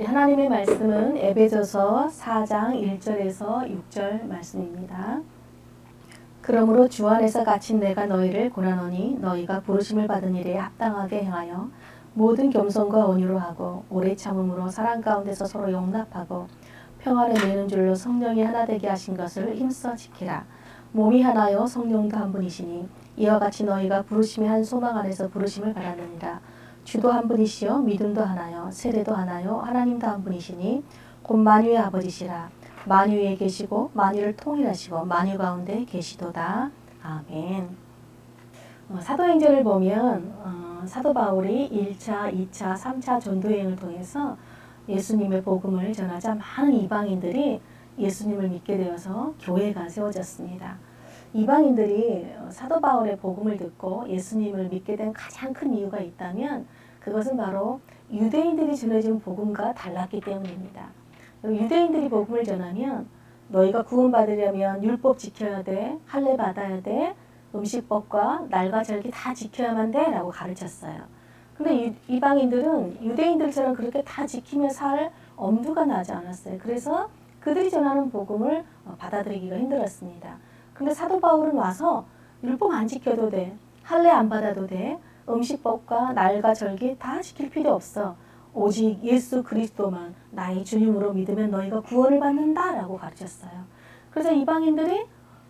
우리 하나님의 말씀은 에베소서 4장 1절에서 6절 말씀입니다. 그러므로 주 안에서 갇힌 내가 너희를 고난하니 너희가 부르심을 받은 일에 합당하게 행하여 모든 겸손과 온유로 하고 오래 참음으로 사랑 가운데서 서로 용납하고 평안을 내는 줄로 성령이 하나 되게 하신 것을 힘써 지키라. 몸이 하나요 성령도 한 분이시니 이와 같이 너희가 부르심의 한 소망 안에서 부르심을 받았느니라. 주도 한 분이시요 믿음도 하나요 세례도 하나요 하나님도 한 분이시니 곧 만유의 아버지시라. 만유에 계시고 만유를 통일하시고 만유 가운데 계시도다. 아멘. 어, 사도행전을 보면 어, 사도 바울이 1차, 2차, 3차 전도 여행을 통해서 예수님의 복음을 전하자 많은 이방인들이 예수님을 믿게 되어서 교회가 세워졌습니다. 이방인들이 사도 바울의 복음을 듣고 예수님을 믿게 된 가장 큰 이유가 있다면 그것은 바로 유대인들이 전해준 복음과 달랐기 때문입니다. 유대인들이 복음을 전하면 너희가 구원받으려면 율법 지켜야 돼, 할례 받아야 돼, 음식법과 날과 절기 다 지켜야만 돼 라고 가르쳤어요. 근데 이방인들은 유대인들처럼 그렇게 다 지키며 살 엄두가 나지 않았어요. 그래서 그들이 전하는 복음을 어, 받아들이기가 힘들었습니다. 근데 사도 바울은 와서 율법 안 지켜도 돼. 할례 안 받아도 돼. 음식법과 날과 절기 다 지킬 필요 없어. 오직 예수 그리스도만 나의 주님으로 믿으면 너희가 구원을 받는다라고 가르쳤어요. 그래서 이방인들이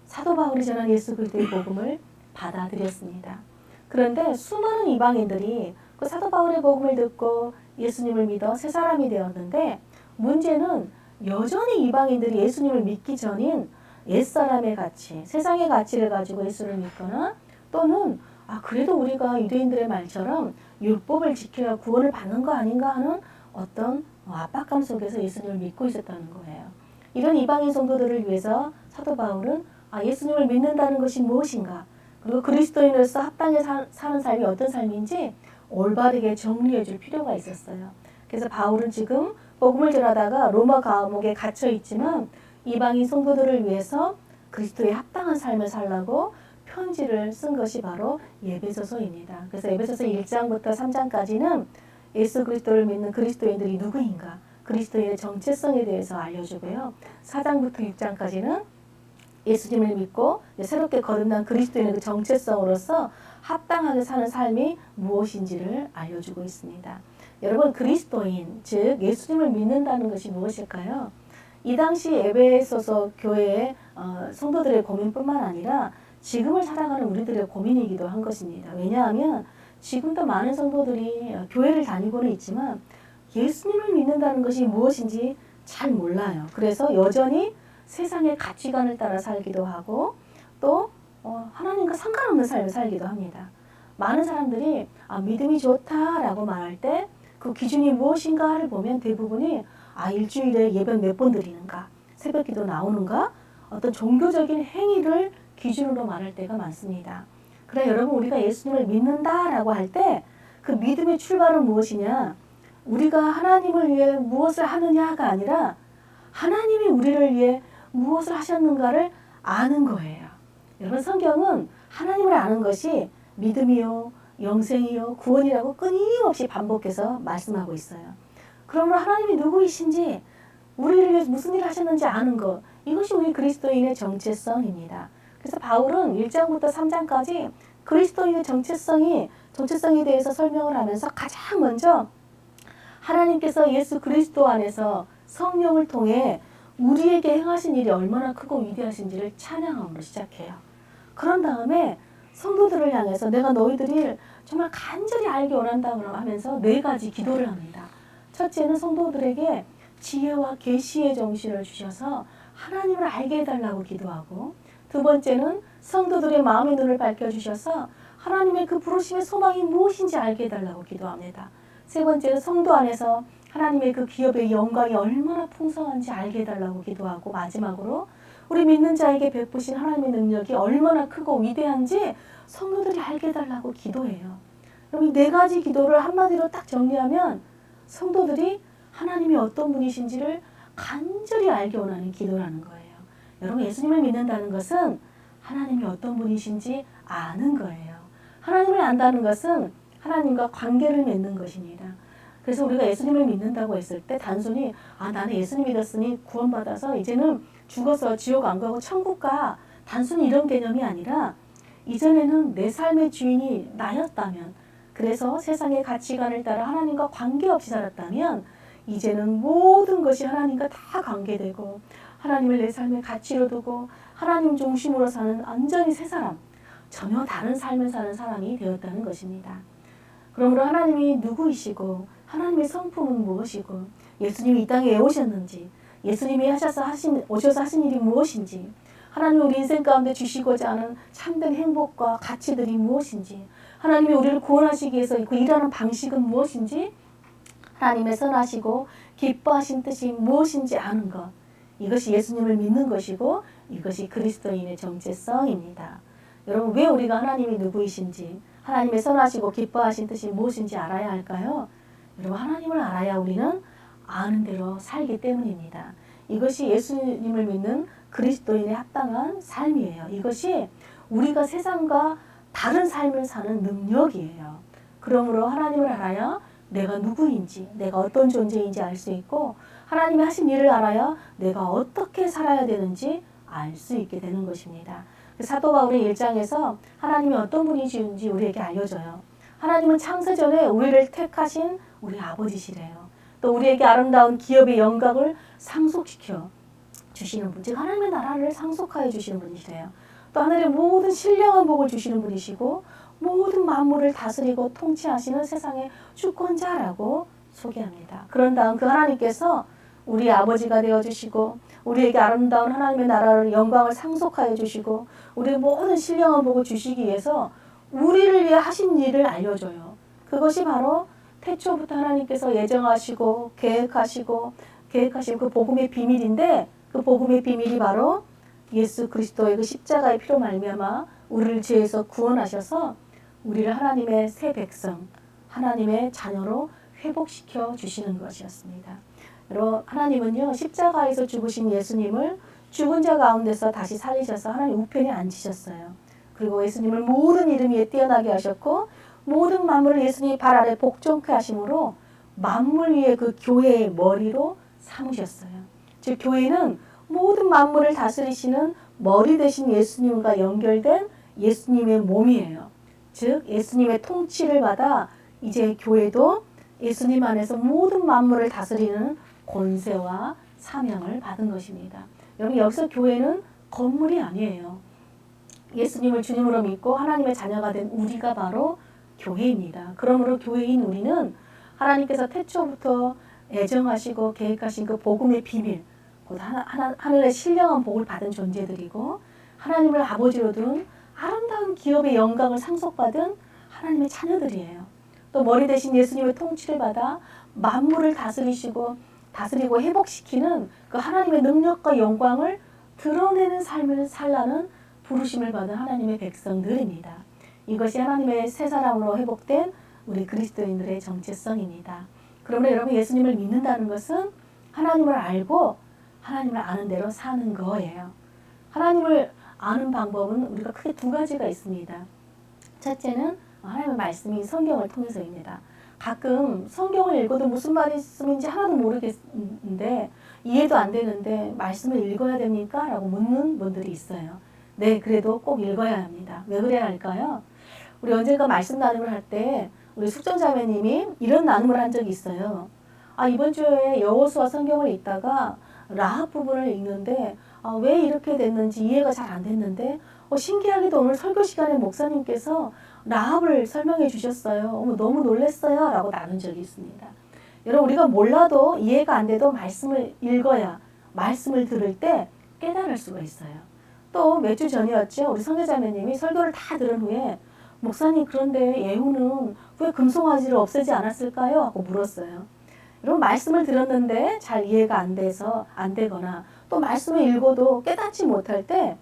사도 바울이 전한 예수 그리스도의 복음을 받아들였습니다. 그런데 수많은 이방인들이 그 사도 바울의 복음을 듣고 예수님을 믿어 새 사람이 되었는데 문제는 여전히 이방인들이 예수님을 믿기 전인 옛사람의 가치, 세상의 가치를 가지고 예수를 믿거나 또는 아 그래도 우리가 유대인들의 말처럼 율법을 지켜야 구원을 받는 거 아닌가 하는 어떤 압박감 속에서 예수님을 믿고 있었다는 거예요. 이런 이방인 성도들을 위해서 사도 바울은 아 예수님을 믿는다는 것이 무엇인가 그리고 그리스도인으로서 합당히 사, 사는 삶이 어떤 삶인지 올바르게 정리해 줄 필요가 있었어요. 그래서 바울은 지금 복음을 전하다가 로마 감옥에 갇혀 있지만 이방인 성도들을 위해서 그리스도의 합당한 삶을 살라고 편지를 쓴 것이 바로 예배소서입니다. 그래서 예배소서 1장부터 3장까지는 예수 그리스도를 믿는 그리스도인들이 누구인가, 그리스도인의 정체성에 대해서 알려주고요. 4장부터 6장까지는 예수님을 믿고 새롭게 거듭난 그리스도인의 그 정체성으로서 합당하게 사는 삶이 무엇인지를 알려주고 있습니다. 여러분 그리스도인 즉 예수님을 믿는다는 것이 무엇일까요? 이 당시 에베소서 교회의 어, 성도들의 고민뿐만 아니라 지금을 살아가는 우리들의 고민이기도 한 것입니다. 왜냐하면 지금도 많은 성도들이 교회를 다니고는 있지만 예수님을 믿는다는 것이 무엇인지 잘 몰라요. 그래서 여전히 세상의 가치관을 따라 살기도 하고 또 어, 하나님과 상관없는 삶을 살기도 합니다. 많은 사람들이 아, 믿음이 좋다라고 말할 때 그 기준이 무엇인가를 보면 대부분이 아 일주일에 예배 몇 번 드리는가 새벽기도 나오는가 어떤 종교적인 행위를 기준으로 말할 때가 많습니다. 그래 여러분 우리가 예수님을 믿는다라고 할 때 그 믿음의 출발은 무엇이냐? 우리가 하나님을 위해 무엇을 하느냐가 아니라 하나님이 우리를 위해 무엇을 하셨는가를 아는 거예요. 여러분 성경은 하나님을 아는 것이 믿음이요, 영생이요, 구원이라고 끊임없이 반복해서 말씀하고 있어요. 그러므로 하나님이 누구이신지 우리를 위해 무슨 일을 하셨는지 아는 것 이것이 우리 그리스도인의 정체성입니다. 그래서 바울은 1장부터 3장까지 그리스도인의 정체성이 정체성에 대해서 설명을 하면서 가장 먼저 하나님께서 예수 그리스도 안에서 성령을 통해 우리에게 행하신 일이 얼마나 크고 위대하신지를 찬양함으로 시작해요. 그런 다음에 성도들을 향해서 내가 너희들이 정말 간절히 알기 원한다 하면서 네 가지 기도를 합니다. 첫째는 성도들에게 지혜와 계시의 정신을 주셔서 하나님을 알게 해달라고 기도하고 두 번째는 성도들의 마음의 눈을 밝혀주셔서 하나님의 그 부르심의 소망이 무엇인지 알게 해달라고 기도합니다. 세 번째는 성도 안에서 하나님의 그 기업의 영광이 얼마나 풍성한지 알게 해달라고 기도하고 마지막으로 우리 믿는 자에게 베푸신 하나님의 능력이 얼마나 크고 위대한지 성도들이 알게 해달라고 기도해요. 그럼 이 네 가지 기도를 한마디로 딱 정리하면 성도들이 하나님이 어떤 분이신지를 간절히 알게 원하는 기도라는 거예요. 여러분 예수님을 믿는다는 것은 하나님이 어떤 분이신지 아는 거예요. 하나님을 안다는 것은 하나님과 관계를 맺는 것입니다. 그래서 우리가 예수님을 믿는다고 했을 때 단순히 아 나는 예수님 믿었으니 구원받아서 이제는 죽어서 지옥 안 가고 천국 가 단순히 이런 개념이 아니라 이전에는 내 삶의 주인이 나였다면 그래서 세상의 가치관을 따라 하나님과 관계없이 살았다면 이제는 모든 것이 하나님과 다 관계되고 하나님을 내 삶의 가치로 두고 하나님 중심으로 사는 완전히 새 사람 전혀 다른 삶을 사는 사람이 되었다는 것입니다. 그러므로 하나님이 누구이시고 하나님의 성품은 무엇이고 예수님이 이 땅에 왜 오셨는지 예수님이 하셔서 하신 오셔서 하신 일이 무엇인지 하나님이 우리 인생 가운데 주시고자 하는 참된 행복과 가치들이 무엇인지 하나님이 우리를 구원하시기 위해서 그 일하는 방식은 무엇인지 하나님의 선하시고 기뻐하신 뜻이 무엇인지 아는 것 이것이 예수님을 믿는 것이고 이것이 그리스도인의 정체성입니다. 여러분 왜 우리가 하나님이 누구이신지 하나님의 선하시고 기뻐하신 뜻이 무엇인지 알아야 할까요? 여러분 하나님을 알아야 우리는 아는 대로 살기 때문입니다. 이것이 예수님을 믿는 그리스도인의 합당한 삶이에요. 이것이 우리가 세상과 다른 삶을 사는 능력이에요. 그러므로 하나님을 알아야 내가 누구인지, 내가 어떤 존재인지 알 수 있고, 하나님이 하신 일을 알아야 내가 어떻게 살아야 되는지 알 수 있게 되는 것입니다. 그 사도 바울의 일장에서 하나님이 어떤 분이신지 우리에게 알려줘요. 하나님은 창세전에 우리를 택하신 우리 아버지시래요. 또 우리에게 아름다운 기업의 영광을 상속시켜 주시는 분, 즉 하나님의 나라를 상속하여 주시는 분이시래요. 또 하늘의 모든 신령한 복을 주시는 분이시고 모든 만물을 다스리고 통치하시는 세상의 주권자라고 소개합니다. 그런 다음 그 하나님께서 우리 아버지가 되어 주시고 우리에게 아름다운 하나님의 나라를 영광을 상속하여 주시고 우리의 모든 신령한 복을 주시기 위해서 우리를 위해 하신 일을 알려줘요. 그것이 바로 태초부터 하나님께서 예정하시고 계획하시고 계획하신 그 복음의 비밀인데 그 복음의 비밀이 바로 예수 그리스도의 그 십자가의 피로 말미암아 우리를 죄에서 구원하셔서 우리를 하나님의 새 백성, 하나님의 자녀로 회복시켜 주시는 것이었습니다. 여러분 하나님은요 십자가에서 죽으신 예수님을 죽은 자 가운데서 다시 살리셔서 하나님 우편에 앉히셨어요. 그리고 예수님을 모든 이름 위에 뛰어나게 하셨고 모든 만물을 예수님의 발 아래 복종케 하심으로 만물 위에 그 교회의 머리로 삼으셨어요. 즉 교회는 모든 만물을 다스리시는 머리 대신 예수님과 연결된 예수님의 몸이에요. 즉 예수님의 통치를 받아 이제 교회도 예수님 안에서 모든 만물을 다스리는 권세와 사명을 받은 것입니다. 여러분 여기서 교회는 건물이 아니에요. 예수님을 주님으로 믿고 하나님의 자녀가 된 우리가 바로 교회입니다. 그러므로 교회인 우리는 하나님께서 태초부터 애정하시고 계획하신 그 복음의 비밀, 하늘의 신령한 복을 받은 존재들이고 하나님을 아버지로 둔 아름다운 기업의 영광을 상속받은 하나님의 자녀들이에요. 또 머리 대신 예수님의 통치를 받아 만물을 다스리시고 다스리고 회복시키는 그 하나님의 능력과 영광을 드러내는 삶을 살라는 부르심을 받은 하나님의 백성들입니다. 이것이 하나님의 새 사람으로 회복된 우리 그리스도인들의 정체성입니다. 그러므로 여러분 예수님을 믿는다는 것은 하나님을 알고 하나님을 아는 대로 사는 거예요. 하나님을 아는 방법은 우리가 크게 두 가지가 있습니다. 첫째는 하나님의 말씀이 성경을 통해서입니다. 가끔 성경을 읽어도 무슨 말씀인지 하나도 모르겠는데 이해도 안 되는데 말씀을 읽어야 됩니까? 라고 묻는 분들이 있어요. 네, 그래도 꼭 읽어야 합니다. 왜 그래야 할까요? 우리 언젠가 말씀 나눔을 할 때 우리 숙전 자매님이 이런 나눔을 한 적이 있어요. 아, 이번 주에 여호수아 성경을 읽다가 라합 부분을 읽는데 아, 왜 이렇게 됐는지 이해가 잘 안 됐는데 어, 신기하게도 오늘 설교 시간에 목사님께서 라합을 설명해 주셨어요. 어머, 너무 놀랐어요. 라고 나눈 적이 있습니다. 여러분 우리가 몰라도 이해가 안 돼도 말씀을 읽어야 말씀을 들을 때 깨달을 수가 있어요. 또 몇 주 전이었죠. 우리 성교자매님이 설교를 다 들은 후에 목사님 그런데 예후는 왜 금송아지를 없애지 않았을까요? 하고 물었어요. 여러분 말씀을 들었는데 잘 이해가 안 돼서 안 되거나 또 말씀을 읽어도 깨닫지 못할 때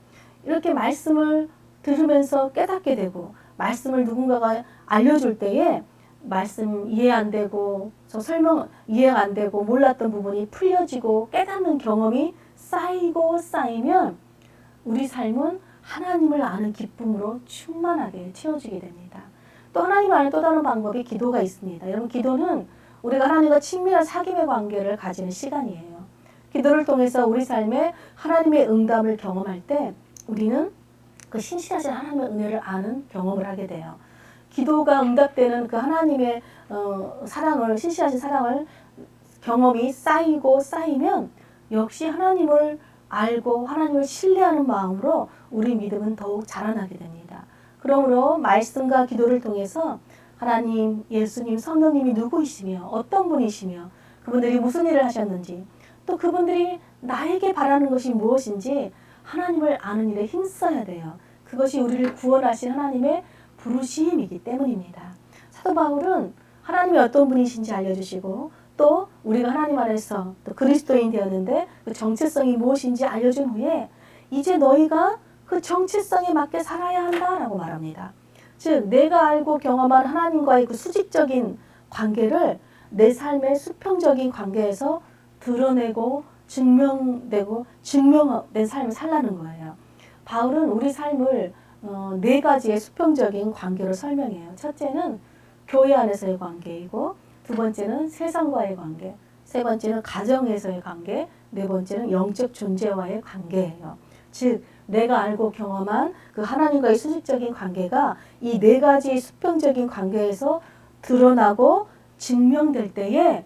이렇게 말씀을 들으면서 깨닫게 되고 말씀을 누군가가 알려줄 때에 말씀 이해 안 되고 저 설명 이해가 안 되고 몰랐던 부분이 풀려지고 깨닫는 경험이 쌓이고 쌓이면 우리 삶은 하나님을 아는 기쁨으로 충만하게 채워지게 됩니다. 또 하나님을 아는 또 다른 방법이 기도가 있습니다. 여러분 기도는 우리가 하나님과 친밀한 사귐의 관계를 가지는 시간이에요. 기도를 통해서 우리 삶에 하나님의 응답을 경험할 때 우리는 그 신실하신 하나님의 은혜를 아는 경험을 하게 돼요. 기도가 응답되는 그 하나님의 어, 사랑을 신실하신 사랑을 경험이 쌓이고 쌓이면 역시 하나님을 알고 하나님을 신뢰하는 마음으로 우리 믿음은 더욱 자라나게 됩니다. 그러므로 말씀과 기도를 통해서 하나님, 예수님, 성령님이 누구이시며 어떤 분이시며 그분들이 무슨 일을 하셨는지 또 그분들이 나에게 바라는 것이 무엇인지 하나님을 아는 일에 힘써야 돼요. 그것이 우리를 구원하신 하나님의 부르심이기 때문입니다. 사도 바울은 하나님이 어떤 분이신지 알려주시고 또 우리가 하나님 안에서 또 그리스도인 되었는데 그 정체성이 무엇인지 알려준 후에 이제 너희가 그 정체성에 맞게 살아야 한다라고 말합니다. 즉 내가 알고 경험한 하나님과의 그 수직적인 관계를 내 삶의 수평적인 관계에서 드러내고 증명되고 증명된 삶을 살라는 거예요. 바울은 우리 삶을 어, 네 가지의 수평적인 관계로 설명해요. 첫째는 교회 안에서의 관계이고 두 번째는 세상과의 관계, 세 번째는 가정에서의 관계, 네 번째는 영적 존재와의 관계예요. 즉 내가 알고 경험한 그 하나님과의 수직적인 관계가 이 네 가지 수평적인 관계에서 드러나고 증명될 때에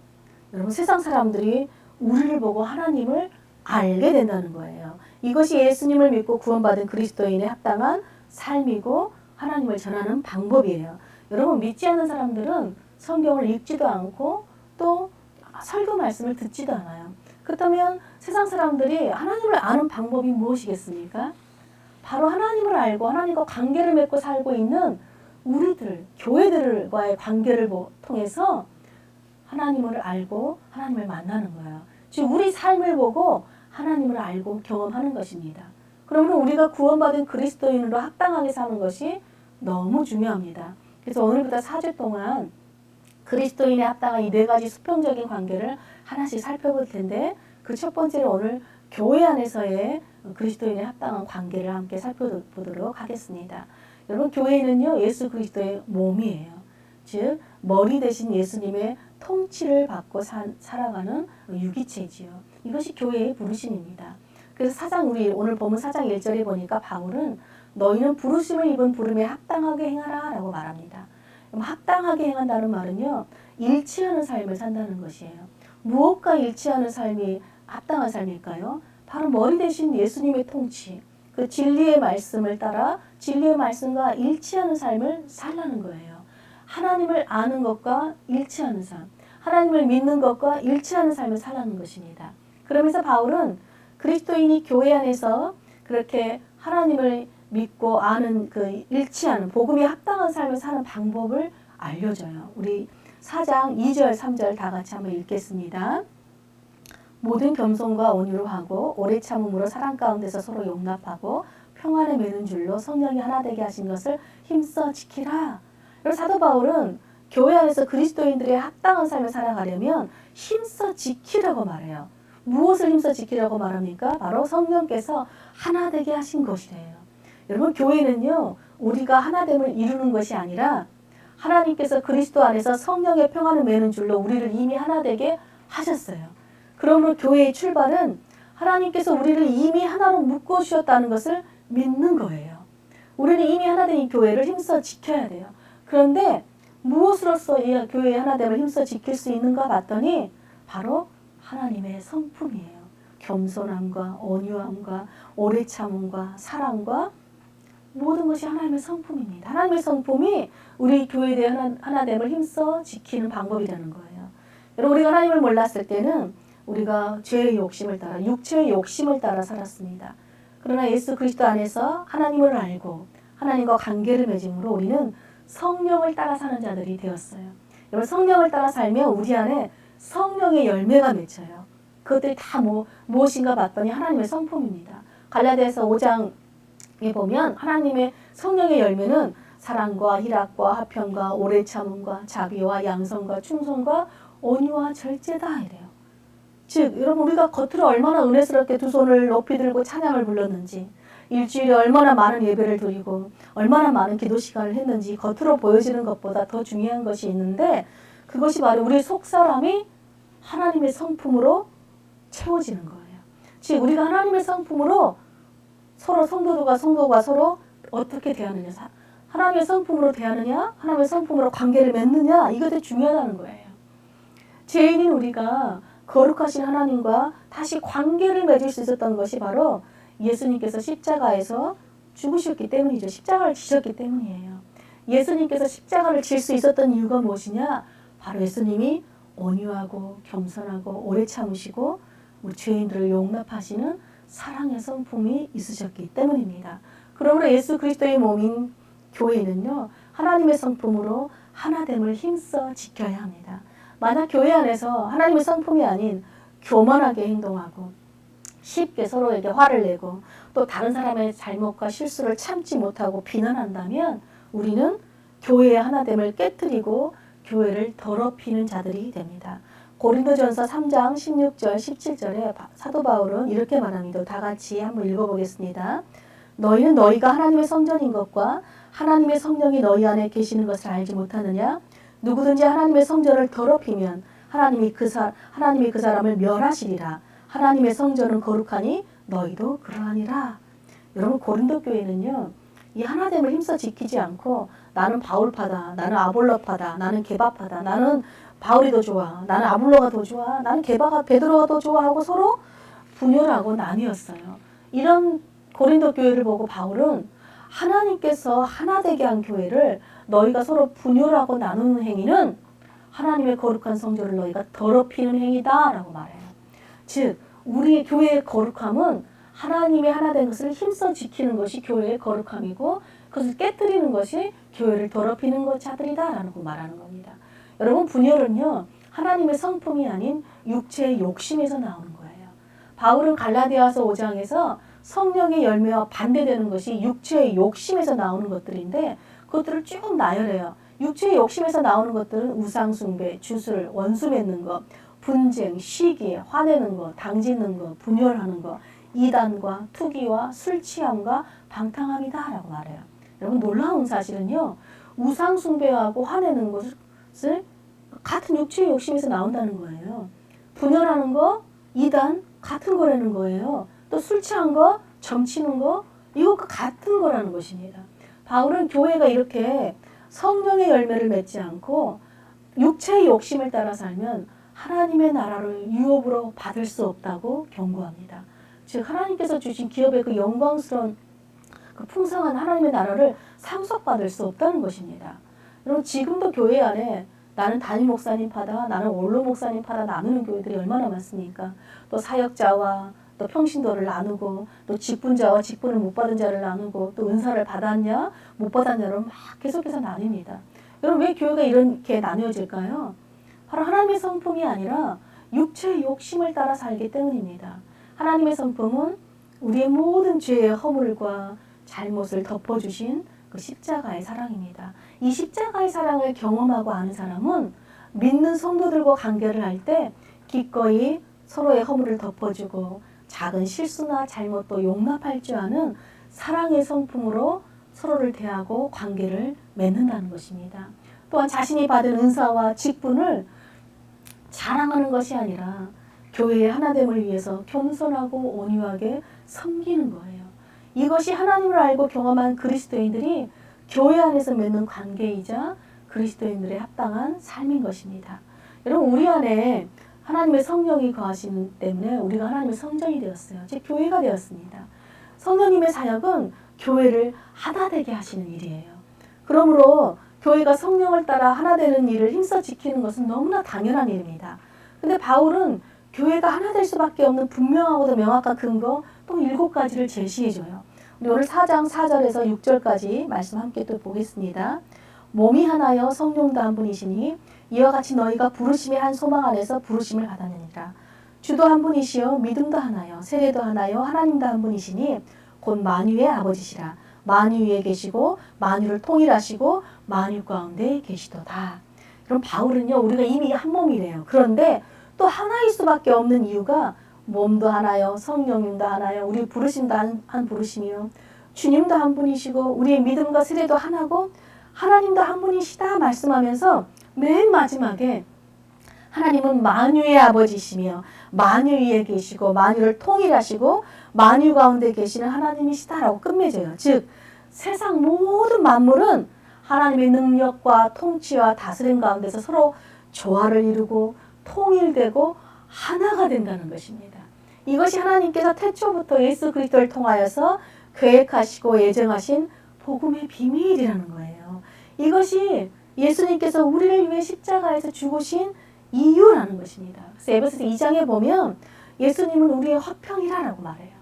여러분 세상 사람들이 우리를 보고 하나님을 알게 된다는 거예요. 이것이 예수님을 믿고 구원받은 그리스도인의 합당한 삶이고 하나님을 전하는 방법이에요. 여러분 믿지 않는 사람들은 성경을 읽지도 않고 또 설교 말씀을 듣지도 않아요. 그렇다면 세상 사람들이 하나님을 아는 방법이 무엇이겠습니까? 바로 하나님을 알고 하나님과 관계를 맺고 살고 있는 우리들, 교회들과의 관계를 통해서 하나님을 알고 하나님을 만나는 거예요. 즉 우리 삶을 보고 하나님을 알고 경험하는 것입니다. 그러므로 우리가 구원받은 그리스도인으로 합당하게 사는 것이 너무 중요합니다. 그래서 오늘부터 4주 동안 그리스도인에 합당한 이 네 가지 수평적인 관계를 하나씩 살펴볼 텐데 그 첫 번째로 오늘 교회 안에서의 그리스도인에 합당한 관계를 함께 살펴보도록 하겠습니다. 여러분 교회는요 예수 그리스도의 몸이에요. 즉 머리 대신 예수님의 통치를 받고 사, 살아가는 유기체지요. 이것이 교회의 부르심입니다. 그래서 사장 우리 오늘 보면 사장 1절에 보니까 바울은 너희는 부르심을 입은 부름에 합당하게 행하라라고 말합니다. 합당하게 행한다는 말은요 일치하는 삶을 산다는 것이에요. 무엇과 일치하는 삶이 합당한 삶일까요? 바로 머리 대신 예수님의 통치, 그 진리의 말씀을 따라 진리의 말씀과 일치하는 삶을 살라는 거예요. 하나님을 아는 것과 일치하는 삶, 하나님을 믿는 것과 일치하는 삶을 살라는 것입니다. 그러면서 바울은 그리스도인이 교회 안에서 그렇게 하나님을 믿고 아는 그 일치하는 복음이 합당한 삶을 사는 방법을 알려줘요. 우리 4장 2절, 3절 다 같이 한번 읽겠습니다. 모든 겸손과 온유로 하고 오래 참음으로 사랑 가운데서 서로 용납하고 평안에 매는 줄로 성령이 하나 되게 하신 것을 힘써 지키라. 사도 바울은 교회 안에서 그리스도인들의 합당한 삶을 살아가려면 힘써 지키라고 말해요. 무엇을 힘써 지키라고 말합니까? 바로 성령께서 하나 되게 하신 것이래요. 여러분 교회는요 우리가 하나됨을 이루는 것이 아니라 하나님께서 그리스도 안에서 성령의 평안을 매는 줄로 우리를 이미 하나 되게 하셨어요. 그러므로 교회의 출발은 하나님께서 우리를 이미 하나로 묶어 주셨다는 것을 믿는 거예요. 우리는 이미 하나 된 이 교회를 힘써 지켜야 돼요. 그런데 무엇으로서 이 교회의 하나됨을 힘써 지킬 수 있는가 봤더니 바로 하나님의 성품이에요. 겸손함과 온유함과 오래 참음과 사랑과 모든 것이 하나님의 성품입니다. 하나님의 성품이 우리 교회에 대한 하나됨을 힘써 지키는 방법이라는 거예요. 여러분 우리가 하나님을 몰랐을 때는 우리가 죄의 욕심을 따라 육체의 욕심을 따라 살았습니다. 그러나 예수 그리스도 안에서 하나님을 알고 하나님과 관계를 맺음으로 우리는 성령을 따라 사는 자들이 되었어요. 여러분 성령을 따라 살면 우리 안에 성령의 열매가 맺혀요. 그것들이 다 뭐, 무엇인가 봤더니 하나님의 성품입니다. 갈라디아서 5장에 보면 하나님의 성령의 열매는 사랑과 희락과 화평과 오래 참음과 자비와 양성과 충성과 온유와 절제다 이래요. 즉 여러분 우리가 겉으로 얼마나 은혜스럽게 두 손을 높이 들고 찬양을 불렀는지 일주일에 얼마나 많은 예배를 드리고 얼마나 많은 기도 시간을 했는지 겉으로 보여지는 것보다 더 중요한 것이 있는데 그것이 바로 우리 속 사람이 하나님의 성품으로 채워지는 거예요. 즉 우리가 하나님의 성품으로 서로 성도들과 성도가 서로 어떻게 대하느냐, 하나님의 성품으로 대하느냐, 하나님의 성품으로 관계를 맺느냐 이것이 중요하다는 거예요. 죄인인 우리가 거룩하신 하나님과 다시 관계를 맺을 수 있었던 것이 바로 예수님께서 십자가에서 죽으셨기 때문이죠. 십자가를 지셨기 때문이에요. 예수님께서 십자가를 질 수 있었던 이유가 무엇이냐? 바로 예수님이 온유하고 겸손하고 오래 참으시고 우리 죄인들을 용납하시는 사랑의 성품이 있으셨기 때문입니다. 그러므로 예수 그리스도의 몸인 교회는요, 하나님의 성품으로 하나됨을 힘써 지켜야 합니다. 만약 교회 안에서 하나님의 성품이 아닌 교만하게 행동하고 쉽게 서로에게 화를 내고 또 다른 사람의 잘못과 실수를 참지 못하고 비난한다면 우리는 교회의 하나됨을 깨뜨리고 교회를 더럽히는 자들이 됩니다. 고린도전서 3장 16절 17절에 사도 바울은 이렇게 말합니다. 다 같이 한번 읽어보겠습니다. 너희는 너희가 하나님의 성전인 것과 하나님의 성령이 너희 안에 계시는 것을 알지 못하느냐? 누구든지 하나님의 성전을 더럽히면 하나님이 그 사, 하나님이 그 사람을 멸하시리라. 하나님의 성전은 거룩하니 너희도 그러하니라. 여러분 고린도 교회는요. 이 하나됨을 힘써 지키지 않고 나는 바울파다, 나는 아볼로파다, 나는 개바파다, 나는 바울이 더 좋아, 나는 아볼로가 더 좋아, 나는 개바가 베드로가 더 좋아하고 서로 분열하고 나뉘었어요. 이런 고린도 교회를 보고 바울은 하나님께서 하나 되게 한 교회를 너희가 서로 분열하고 나누는 행위는 하나님의 거룩한 성전을 너희가 더럽히는 행위다라고 말해요. 즉 우리의 교회의 거룩함은 하나님의 하나 된 것을 힘써 지키는 것이 교회의 거룩함이고 그것을 깨뜨리는 것이 교회를 더럽히는 것 자들이다라는 거 말하는 겁니다. 여러분 분열은요 하나님의 성품이 아닌 육체의 욕심에서 나오는 거예요. 바울은 갈라디아서 5장에서 성령의 열매와 반대되는 것이 육체의 욕심에서 나오는 것들인데 그것들을 쭉 나열해요. 육체의 욕심에서 나오는 것들은 우상숭배, 주술, 원수 맺는 것, 분쟁, 시기, 화내는 것, 당짓는 것, 분열하는 것, 이단과 투기와 술 취함과 방탕함이다라고 말해요. 여러분 놀라운 사실은요. 우상 숭배하고 화내는 것을 같은 육체의 욕심에서 나온다는 거예요. 분열하는 거, 이단 같은 거라는 거예요. 또 술 취한 거, 점치는 거 이것과 같은 거라는 것입니다. 바울은 교회가 이렇게 성령의 열매를 맺지 않고 육체의 욕심을 따라 살면 하나님의 나라를 유업으로 받을 수 없다고 경고합니다. 즉 하나님께서 주신 기업의 그 영광스러운 그 풍성한 하나님의 나라를 상속받을 수 없다는 것입니다. 여러분 지금도 교회 안에 나는 담임 목사님 파다, 나는 원로 목사님 파다 나누는 교회들이 얼마나 많습니까? 또 사역자와 또 평신도를 나누고 또 직분자와 직분을 못 받은 자를 나누고 또 은사를 받았냐 못 받았냐를 막 계속해서 나뉩니다. 여러분 왜 교회가 이렇게 나누어질까요? 바로 하나님의 성품이 아니라 육체의 욕심을 따라 살기 때문입니다. 하나님의 성품은 우리의 모든 죄의 허물과 잘못을 덮어주신 그 십자가의 사랑입니다. 이 십자가의 사랑을 경험하고 아는 사람은 믿는 성도들과 관계를 할 때 기꺼이 서로의 허물을 덮어주고 작은 실수나 잘못도 용납할 줄 아는 사랑의 성품으로 서로를 대하고 관계를 맺는다는 것입니다. 또한 자신이 받은 은사와 직분을 자랑하는 것이 아니라 교회의 하나됨을 위해서 겸손하고 온유하게 섬기는 거예요. 이것이 하나님을 알고 경험한 그리스도인들이 교회 안에서 맺는 관계이자 그리스도인들의 합당한 삶인 것입니다. 여러분 우리 안에 하나님의 성령이 거하시는 때문에 우리가 하나님의 성전이 되었어요. 즉 교회가 되었습니다. 성령님의 사역은 교회를 하나 되게 하시는 일이에요. 그러므로 교회가 성령을 따라 하나 되는 일을 힘써 지키는 것은 너무나 당연한 일입니다. 근데 바울은 교회가 하나 될 수밖에 없는 분명하고도 명확한 근거 또 일곱 가지를 제시해줘요. 우리 오늘 4장 4절에서 6절까지 말씀 함께 또 보겠습니다. 몸이 하나여 성령도 한 분이시니 이와 같이 너희가 부르심의 한 소망 안에서 부르심을 받았느니라. 주도 한 분이시요 믿음도 하나요 세례도 하나요 하나님도 한 분이시니 곧 만유의 아버지시라. 만유 위에 계시고 만유를 통일하시고 만유 가운데 계시도다. 그럼 바울은요 우리가 이미 한 몸이래요. 그런데 또 하나일 수밖에 없는 이유가 몸도 하나요, 성령님도 하나요, 우리 부르심도 한, 한 부르심이요. 주님도 한 분이시고 우리의 믿음과 세례도 하나고 하나님도 한 분이시다 말씀하면서 맨 마지막에 하나님은 만유의 아버지시며 만유 위에 계시고 만유를 통일하시고 만유 가운데 계시는 하나님이시다라고 끝맺어요. 즉 세상 모든 만물은 하나님의 능력과 통치와 다스림 가운데서 서로 조화를 이루고 통일되고 하나가 된다는 것입니다. 이것이 하나님께서 태초부터 예수 그리스도를 통하여서 계획하시고 예정하신 복음의 비밀이라는 거예요. 이것이 예수님께서 우리를 위해 십자가에서 죽으신 이유라는 것입니다. 그래서 에베소서 2장에 보면 예수님은 우리의 화평이라고 말해요.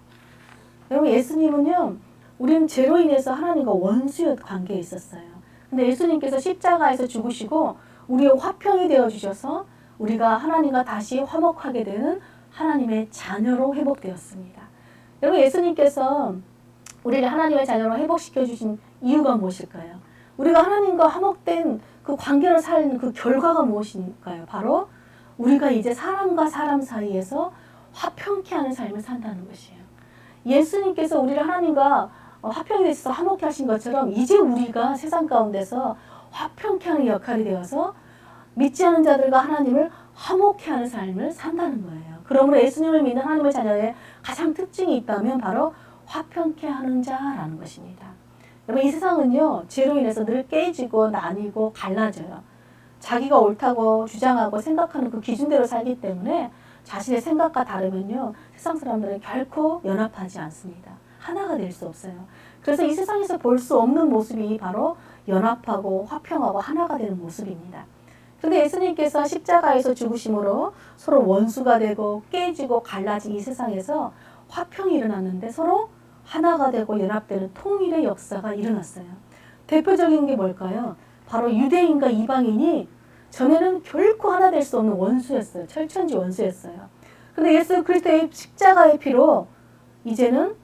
여러분 예수님은요, 우리는 죄로 인해서 하나님과 원수의 관계에 있었어요. 근데 예수님께서 십자가에서 죽으시고 우리의 화평이 되어 주셔서 우리가 하나님과 다시 화목하게 되는 하나님의 자녀로 회복되었습니다. 여러분 예수님께서 우리를 하나님의 자녀로 회복시켜 주신 이유가 무엇일까요? 우리가 하나님과 화목된 그 관계를 살는 그 결과가 무엇인가요? 바로 우리가 이제 사람과 사람 사이에서 화평케 하는 삶을 산다는 것이에요. 예수님께서 우리를 하나님과 어, 화평에 있어서 화목케 하신 것처럼 이제 우리가 세상 가운데서 화평케 하는 역할이 되어서 믿지 않은 자들과 하나님을 화목케 하는 삶을 산다는 거예요. 그러므로 예수님을 믿는 하나님의 자녀의 가장 특징이 있다면 바로 화평케 하는 자라는 것입니다. 여러분 이 세상은요 죄로 인해서 늘 깨지고 나뉘고 갈라져요. 자기가 옳다고 주장하고 생각하는 그 기준대로 살기 때문에 자신의 생각과 다르면요 세상 사람들은 결코 연합하지 않습니다. 하나가 될 수 없어요. 그래서 이 세상에서 볼 수 없는 모습이 바로 연합하고 화평하고 하나가 되는 모습입니다. 근데 예수님께서 십자가에서 죽으심으로 서로 원수가 되고 깨지고 갈라진 이 세상에서 화평이 일어났는데 서로 하나가 되고 연합되는 통일의 역사가 일어났어요. 대표적인 게 뭘까요? 바로 유대인과 이방인이 전에는 결코 하나 될 수 없는 원수였어요. 철천지 원수였어요. 근데 예수 그리스도의 십자가의 피로 이제는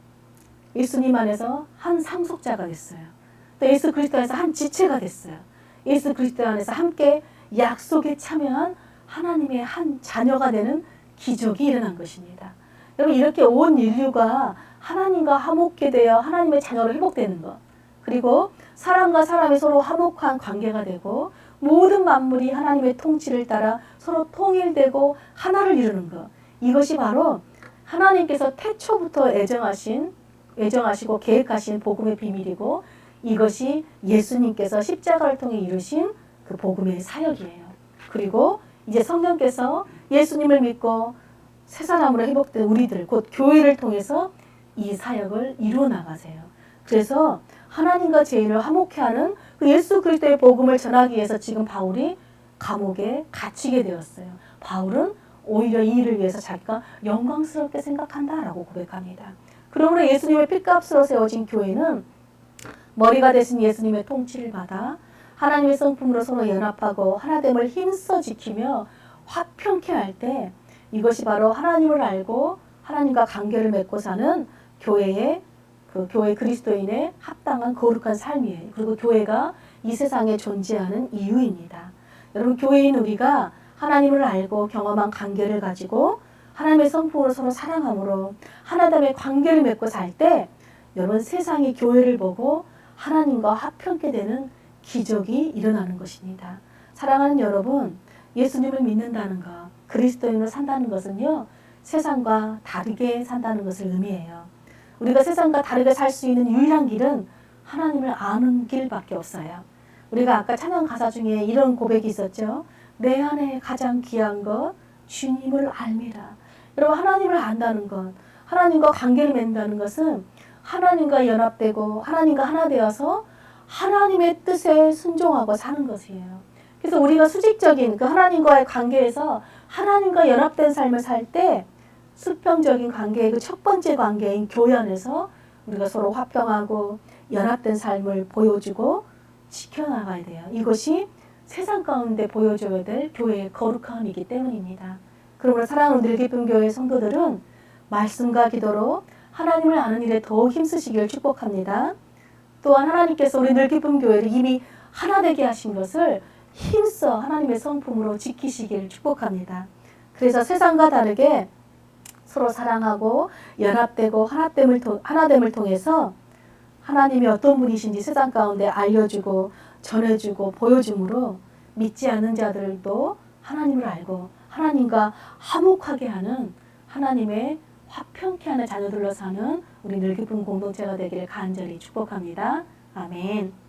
예수님 안에서 한 상속자가 됐어요. 또 예수 그리스도 안에서 한 지체가 됐어요. 예수 그리스도 안에서 함께 약속에 참여한 하나님의 한 자녀가 되는 기적이 일어난 것입니다. 여러분 이렇게 온 인류가 하나님과 화목게 되어 하나님의 자녀로 회복되는 것. 그리고 사람과 사람이 서로 화목한 관계가 되고 모든 만물이 하나님의 통치를 따라 서로 통일되고 하나를 이루는 것. 이것이 바로 하나님께서 태초부터 애정하신 애정하시고 계획하신 복음의 비밀이고 이것이 예수님께서 십자가를 통해 이루신 그 복음의 사역이에요. 그리고 이제 성령께서 예수님을 믿고 새 사람으로 회복된 우리들 곧 교회를 통해서 이 사역을 이루어 나가세요. 그래서 하나님과 죄인을 화목케 하는 그 예수 그리스도의 복음을 전하기 위해서 지금 바울이 감옥에 갇히게 되었어요. 바울은 오히려 이 일을 위해서 자기가 영광스럽게 생각한다라고 고백합니다. 그러므로 예수님의 핏값으로 세워진 교회는 머리가 되신 예수님의 통치를 받아 하나님의 성품으로 서로 연합하고 하나됨을 힘써 지키며 화평케 할 때 이것이 바로 하나님을 알고 하나님과 관계를 맺고 사는 교회의 그 교회 그리스도인의 합당한 거룩한 삶이에요. 그리고 교회가 이 세상에 존재하는 이유입니다. 여러분 교회인 우리가 하나님을 알고 경험한 관계를 가지고 하나님의 성품으로 서로 사랑함으로 하나님의 관계를 맺고 살 때 여러분 세상이 교회를 보고 하나님과 합평케 되는 기적이 일어나는 것입니다. 사랑하는 여러분, 예수님을 믿는다는 것, 그리스도인으로 산다는 것은요, 세상과 다르게 산다는 것을 의미해요. 우리가 세상과 다르게 살 수 있는 유일한 길은 하나님을 아는 길밖에 없어요. 우리가 아까 찬양 가사 중에 이런 고백이 있었죠. 내 안에 가장 귀한 것 주님을 알미라. 여러분 하나님을 안다는 것, 하나님과 관계를 맺는다는 것은 하나님과 연합되고 하나님과 하나 되어서 하나님의 뜻에 순종하고 사는 것이에요. 그래서 우리가 수직적인 그 하나님과의 관계에서 하나님과 연합된 삶을 살 때 수평적인 관계의 그 첫 번째 관계인 교회 안에서 우리가 서로 화평하고 연합된 삶을 보여주고 지켜나가야 돼요. 이것이 세상 가운데 보여줘야 될 교회의 거룩함이기 때문입니다. 그러므로 사랑하는 늘 깊은 교회 성도들은 말씀과 기도로 하나님을 아는 일에 더 힘쓰시길 축복합니다. 또한 하나님께서 우리 늘 깊은 교회를 이미 하나 되게 하신 것을 힘써 하나님의 성품으로 지키시길 축복합니다. 그래서 세상과 다르게 서로 사랑하고 연합되고 하나됨을, 하나됨을 통해서 하나님이 어떤 분이신지 세상 가운데 알려주고 전해주고 보여줌으로 믿지 않는 자들도 하나님을 알고 하나님과 화목하게 하는 하나님의 화평케 하는 자녀들로 사는 우리 늘기쁜 공동체가 되기를 간절히 축복합니다. 아멘.